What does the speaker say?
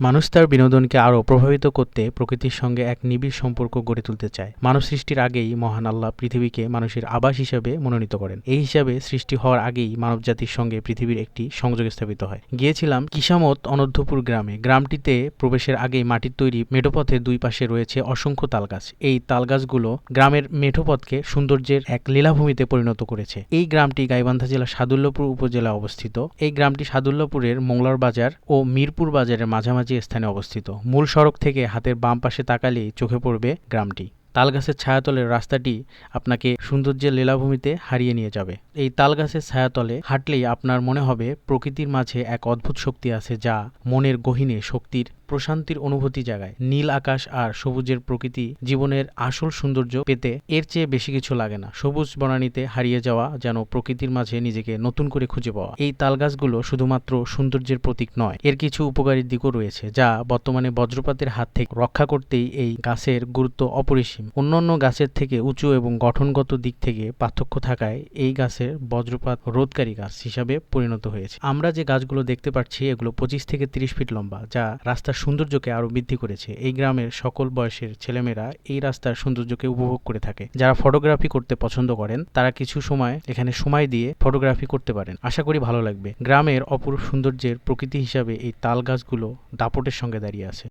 মানুষ তার বিনোদনকে আরও প্রভাবিত করতে প্রকৃতির সঙ্গে এক নিবিড় সম্পর্ক গড়ে তুলতে চায়। মানব সৃষ্টির আগেই মহান আল্লাহ পৃথিবীকে মানুষের আবাস হিসাবে মনোনীত করেন। এই হিসাবে সৃষ্টি হওয়ার আগেই মানবজাতির সঙ্গে পৃথিবীর একটি সংযোগ স্থাপিত হয়। গিয়েছিলাম কিসামত অনধ্যপুর গ্রামে। গ্রামটিতে প্রবেশের আগেই মাটির তৈরি মেঠোপথের দুই পাশে রয়েছে অসংখ্য তালগাছ। এই তালগাছগুলো গ্রামের মেঠোপথকে সৌন্দর্যের এক লীলাভূমিতে পরিণত করেছে। এই গ্রামটি গাইবান্ধা জেলার সাদুল্যপুর উপজেলায় অবস্থিত। এই গ্রামটি সাদুল্যপুরের মোংলার বাজার ও মিরপুর বাজারের মাঝামাঝি স্থানে অবস্থিত। মূল সড়ক থেকে হাতের বাম পাশে তাকালেই চোখে পড়বে গ্রামটি। তালগাছের ছায়াতলের রাস্তাটি আপনাকে সৌন্দর্যের লীলাভূমিতে হারিয়ে নিয়ে যাবে। এই তালগাছের ছায়াতলে হাঁটলেই আপনার মনে হবে প্রকৃতির মাঝে এক অদ্ভুত শক্তি আছে যা মনের গহীনে শক্তির, প্রশান্তির অনুভূতি জাগায়। নীল আকাশ আর সবুজের প্রকৃতি জীবনের আসল সৌন্দর্য পেতে এর চেয়ে বেশি কিছু লাগে না। সবুজ বনানীতে হারিয়ে যাওয়া যেন প্রকৃতির মাঝে নিজেকে নতুন করে খুঁজে পাওয়া। এই তালগাছগুলো শুধুমাত্র সৌন্দর্যের প্রতীক নয়, এর কিছু উপকারী দিকও রয়েছে, যা বর্তমানে বজ্রপাতের হাত থেকে রক্ষা করতেই এই গাছের গুরুত্ব অপরিসীম। অন্যান্য গাছের থেকে উঁচু এবং গঠনগত দিক থেকে পার্থক্য থাকায় এই গাছের বজ্রপাত রোধকারী গাছ হিসাবে পরিণত হয়েছে। আমরা যে গাছগুলো দেখতে পাচ্ছি, এগুলো পঁচিশ থেকে তিরিশ ফিট লম্বা, যা রাস্তার সৌন্দর্যকে আরও বৃদ্ধি করেছে। এই গ্রামের সকল বয়সের ছেলেমেয়েরা এই রাস্তার সৌন্দর্যকে উপভোগ করে থাকে। যারা ফটোগ্রাফি করতে পছন্দ করেন, তারা কিছু সময় এখানে সময় দিয়ে ফটোগ্রাফি করতে পারেন। আশা করি ভালো লাগবে। গ্রামের অপরূপ সৌন্দর্যের প্রকৃতি হিসাবে এই তাল গাছগুলো দাপটের সঙ্গে দাঁড়িয়ে আছে।